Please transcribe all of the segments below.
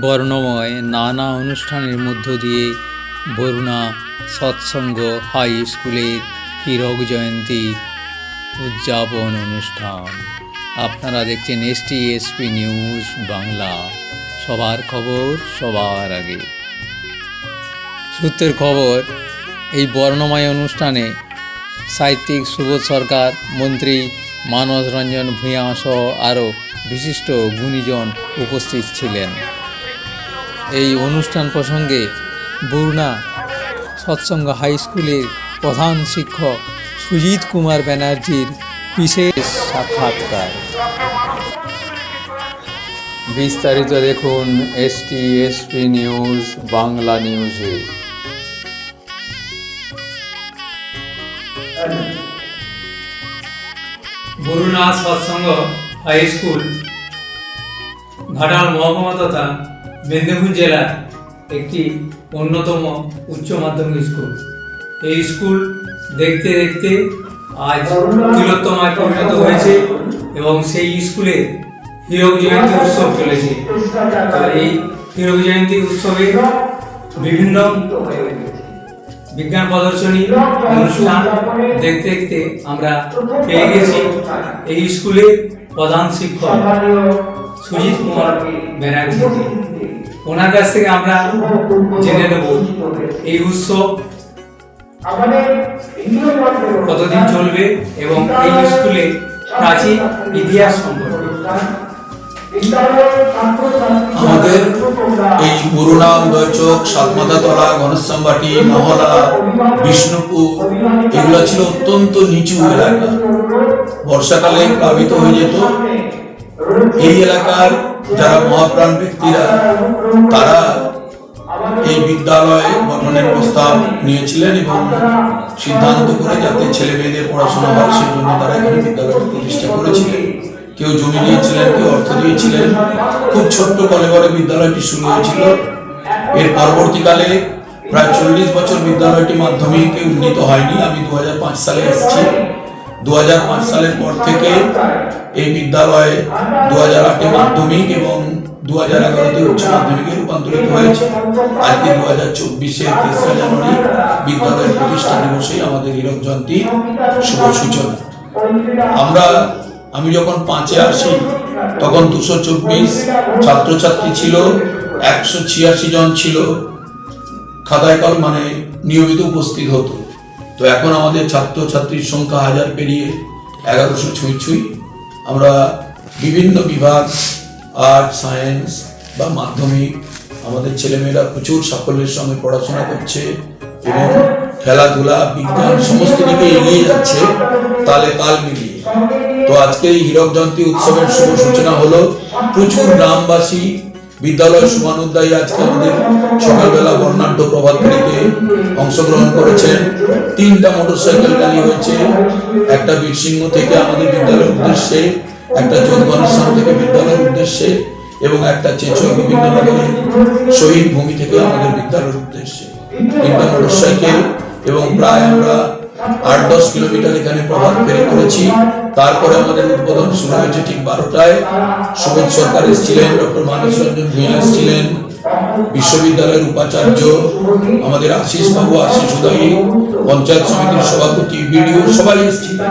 বর্ণময় নানা অনুষ্ঠানের মধ্য দিয়ে বরুণা সৎসঙ্গ হাই স্কুলের হীরক জয়ন্তী উদযাপন অনুষ্ঠান। আপনারা দেখছেন এসটি এসপি নিউজ বাংলা। সবার খবর সবার আগে। সূত্রের খবর, এই বর্ণময় অনুষ্ঠানে সাহিত্যিক সুবোধ সরকার, মন্ত্রী মানস রঞ্জন ভূঁইয়া সহ আরও বিশিষ্ট গুণীজন উপস্থিত ছিলেন। এই অনুষ্ঠান প্রসঙ্গে বরুণা সৎসঙ্গ হাই স্কুলের প্রধান শিক্ষক সুজিত কুমার ব্যানার্জির বিশেষ সাক্ষাৎকার। বিস্তারিত দেখুন এসটি এসপি নিউজ বাংলা নিউজে বরুণা সৎসঙ্গ হাই স্কুল ঘাটাল মহকুমা তথা মেদিনীপুর জেলার একটি অন্যতম উচ্চ মাধ্যমিক স্কুল। এই স্কুল দেখতে দেখতে আজ তিলোত্তমায় পরিণত হয়েছে এবং সেই স্কুলে হীরক জয়ন্তী উৎসব চলেছে। এই হীরক জয়ন্তী উৎসবে বিভিন্ন বিজ্ঞান প্রদর্শনী, অনুষ্ঠান দেখতে দেখতে আমরা পেয়ে গেছি। এই স্কুলের প্রধান শিক্ষক সুজিত কুমার ব্যানার্জি। ওনার কাছ থেকে আমরা জেনে নেব এই উৎসব কতদিন চলবে এবং এই স্কুলে প্রাচীন ইতিহাস সম্পর্কে। আমাদের এই বরুণা উদয়চক সাতমাথাতলা গণেশামবাটি মহলা, বিষ্ণুপুর, এগুলো ছিল অত্যন্ত নিচু এলাকা। বর্ষাকালে প্লাবিত হয়ে যেত। এই এলাকার যারা মহাপ্রাণ ব্যক্তিরা, তারা এই বিদ্যালয় গঠনের প্রস্তাব নিয়েছিলেন এবং সিদ্ধান্ত করে যাতে ছেলে মেয়েদের পড়াশোনা হয় সেই জন্য তারা এখানে বিদ্যালয়টি প্রতিষ্ঠা করেছিলেন। কেউ জমি নিয়েছিলেন, কেউ অর্থ দিয়েছিলেন। খুব ছোট্ট কলেবরে বিদ্যালয়টি শুরু হয়েছিল। এর পরবর্তীকালে প্রায় চল্লিশ বছর বিদ্যালয়টি মাধ্যমিকে উন্নীত হয়নি। আমি দু হাজার পাঁচ সালে এসেছি। দু হাজার পাঁচ সালের পর থেকে এই বিদ্যালয় দু হাজার আটে মাধ্যমিক এবং দু হাজার এগারোতে উচ্চ মাধ্যমিকে রূপান্তরিত হয়েছে। আজকে দু হাজার চব্বিশে তেসরা জানুয়ারি বিদ্যালয়ের প্রতিষ্ঠা দিবসে আমাদের হীরক জয়ন্তী শুভ সূচনা। আমরা, আমি যখন পাঁচে আসি, তখন দুশো চব্বিশ ছাত্রছাত্রী ছিল, একশো ছিয়াশি জন ছিল। খাতায় কল মানে নিয়মিত উপস্থিত হতো। তো এখন আমাদের ছাত্রছাত্রীর সংখ্যা হাজার পেরিয়ে এগারোশো ছুঁই ছুঁই। আমরা বিভিন্ন বিভাগ, আর্ট, সায়েন্স বা মাধ্যমিক, আমাদের ছেলেমেয়েরা প্রচুর সাফল্যের সঙ্গে পড়াশোনা করছে এবং খেলাধুলা, বিজ্ঞান সমস্ত দিকে এগিয়ে যাচ্ছে, তালে তাল মিলিয়ে। তো আজকে এই হীরক জয়ন্তী উৎসবের শুভ সূচনা হলো প্রচুর গ্রামবাসী বিদ্যালয় শুভানুদ্দায়ী আজকে আমাদের সকালবেলা বর্ণাঢ্য প্রভাত ফেরিতে অংশগ্রহণ করেছেন। তিনটা মোটরসাইকেল র্যালি হয়েছে। একটা বীরসিংহ থেকে আমাদের বিদ্যালয়ের উদ্দেশ্যে, একটা যোধগণেশ্বর থেকে বিদ্যালয়ের উদ্দেশ্যে এবং একটা চেচই বিভিন্ন শহীদ ভূমি থেকে আমাদের বিদ্যালয়ের উদ্দেশ্যে। তিনটা মোটরসাইকেল এবং প্রায় আমরা আট দশ কিলোমিটার এখানে প্রভাত ফেরি করেছি। তারপরে আমাদের উদ্বোধন শুরু হয়েছে ঠিক বারোটায়। সুবোধ সরকার এসেছিলেন ডক্টর মানস রঞ্জন ভূঁইয়া এসেছিলেন বিশ্ববিদ্যালয়ের উপাচার্য আমাদের আশিস বাবু আশিস উদয়ী পঞ্চায়েত সমিতির সভাপতি বিডিও সবাই এসেছিলেন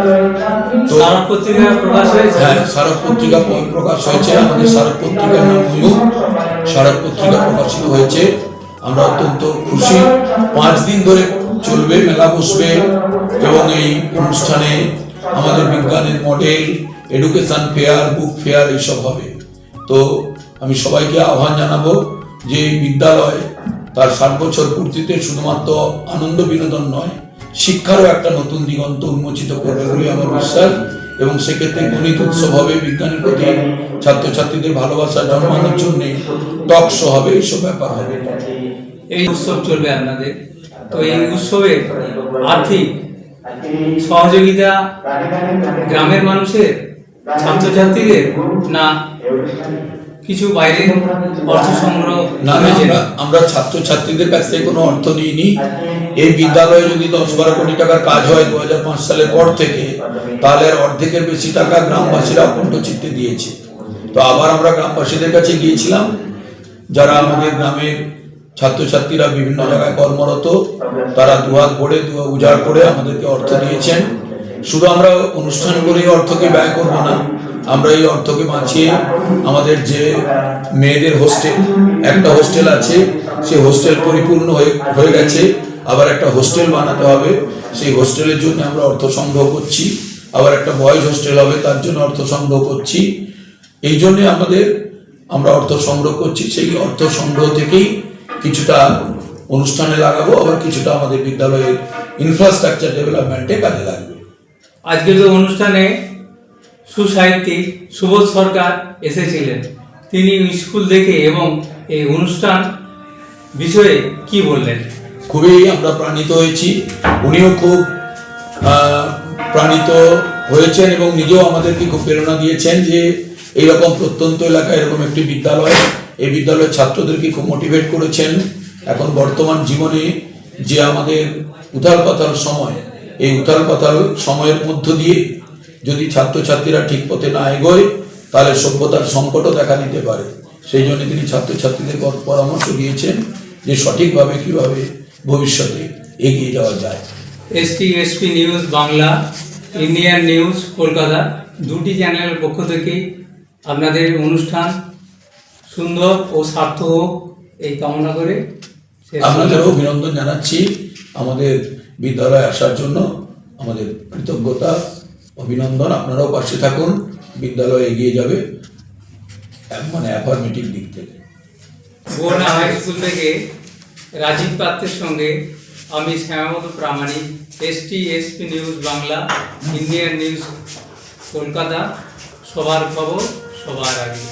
তো হ্যাঁ স্মারক পত্রিকা প্রকাশ হয়েছে। আমাদের স্মারক পত্রিকার নাম স্মারক পত্রিকা প্রকাশিত হয়েছে। আমরা অত্যন্ত খুশি। পাঁচ দিন ধরে চলবে, মেলা বসবে এবং এই অনুষ্ঠানে আমাদের বিজ্ঞানের model education fair book fair এইসব হবে। তো আমি সবাইকে আহ্বান জানাব যে বিদ্যালয় তার ষাট বছর পূর্তিতে শুধুমাত্র আনন্দ বিনোদন নয়, শিক্ষারও একটা নতুন দিগন্ত উন্মোচিত করবে বলে আমার বিশ্বাস এবং সেক্ষেত্রে গণিত উৎসব হবে, বিজ্ঞানের প্রতি ছাত্রছাত্রীদের ভালোবাসা জন্মানোর জন্য টক শো হবে, এইসব ব্যাপার হবে। এই উৎসব চলবে আপনাদের। তো এই উৎসবে আর্থিক সহযোগিতা গ্রামের মানুষের ছাত্রছাত্রীদের না কিছু বাইরে অর্থ সংগ্রহ না আমরা আমরা ছাত্রছাত্রীদের কাছ থেকে কোনো অর্থ নিইনি এই বিদ্যালয়ে যদি দশ বারো কোটি টাকার কাজ হয় দু হাজার পাঁচ সালের পর থেকে তাহলে অর্ধেকের বেশি টাকা গ্রামবাসীরা অকণ্ঠ চিত্তে দিয়েছে। তো আবার আমরা গ্রামবাসীদের কাছে গিয়েছিলাম। যারা আমাদের গ্রামের ছাত্রছাত্রীরা বিভিন্ন জায়গায় কর্মরত, তারা দুহাত ভরে উজাড় করে আমাদেরকে অর্থ দিয়েছেন। শুধু আমরা অনুষ্ঠান করেই অর্থকে ব্যয় করব না, আমরা এই অর্থকে বাঁচিয়ে আমাদের যে মেয়েদের হোস্টেল, একটা হোস্টেল আছে, সেই হোস্টেল পরিপূর্ণ হয়ে হয়ে গেছে। আবার একটা হোস্টেল বানাতে হবে, সেই হোস্টেলের জন্য আমরা অর্থ সংগ্রহ করছি। আবার একটা বয়েজ হোস্টেল হবে, তার জন্য অর্থ সংগ্রহ করছি। এই জন্যে আমাদের, আমরা অর্থ সংগ্রহ করছি, সেই অর্থ সংগ্রহ থেকেই কিছুটা অনুষ্ঠানে লাগাবো আবার কিছুটা আমাদের বিদ্যালয়ের ইনফ্রাস্ট্রাকচার ডেভেলপমেন্টে কাজে লাগবে। আজকের যে অনুষ্ঠানে সুসাহিত্যিক সুবোধ সরকার এসেছিলেন। তিনি স্কুল দেখে এবং এই অনুষ্ঠান বিষয়ে কি বললেন? খুবই আমরা প্রাণিত হয়েছি। উনিও খুব প্রাণিত হয়েছেন এবং নিজেও আমাদেরকে খুব প্রেরণা দিয়েছেন যে এইরকম প্রত্যন্ত এলাকায় এরকম একটি বিদ্যালয়। এই বিদ্যালয়ের ছাত্রদেরকে খুব মোটিভেট করেছেন। এখন বর্তমান জীবনে যে আমাদের উথাল পাতাল সময়, এই উথাল পাতাল সময়ের মধ্য দিয়ে যদি ছাত্রছাত্রীরা ঠিক পথে না এগোয়, তাহলে সভ্যতার সংকটও দেখা দিতে পারে। সেই জন্য তিনি ছাত্রছাত্রীদের পর- পরামর্শ দিয়েছেন যে সঠিকভাবে কীভাবে ভবিষ্যতে এগিয়ে যাওয়া যায়। ST SP news, Bangla, Indian news, Kolkata, দুটি চ্যানেলের পক্ষ থেকে আপনাদের অনুষ্ঠান সুন্দর ও সার্থক হোক এই কামনা করে আপনাদেরও অভিনন্দন জানাচ্ছি আমাদের বিদ্যালয়ে আসার জন্য। আমাদের কৃতজ্ঞতা অভিনন্দন। আপনারাও পাশে থাকুন। বিদ্যালয় এগিয়ে যাবে মানে অ্যাফার্মেটিভ দিক থেকে। বোনা হাই স্কুল থেকে রাজীব পাত্রের সঙ্গে আমি Shyamabat Pramanik ST SP news Bangla Indian news Kolkata সবার খবর। সবার আগে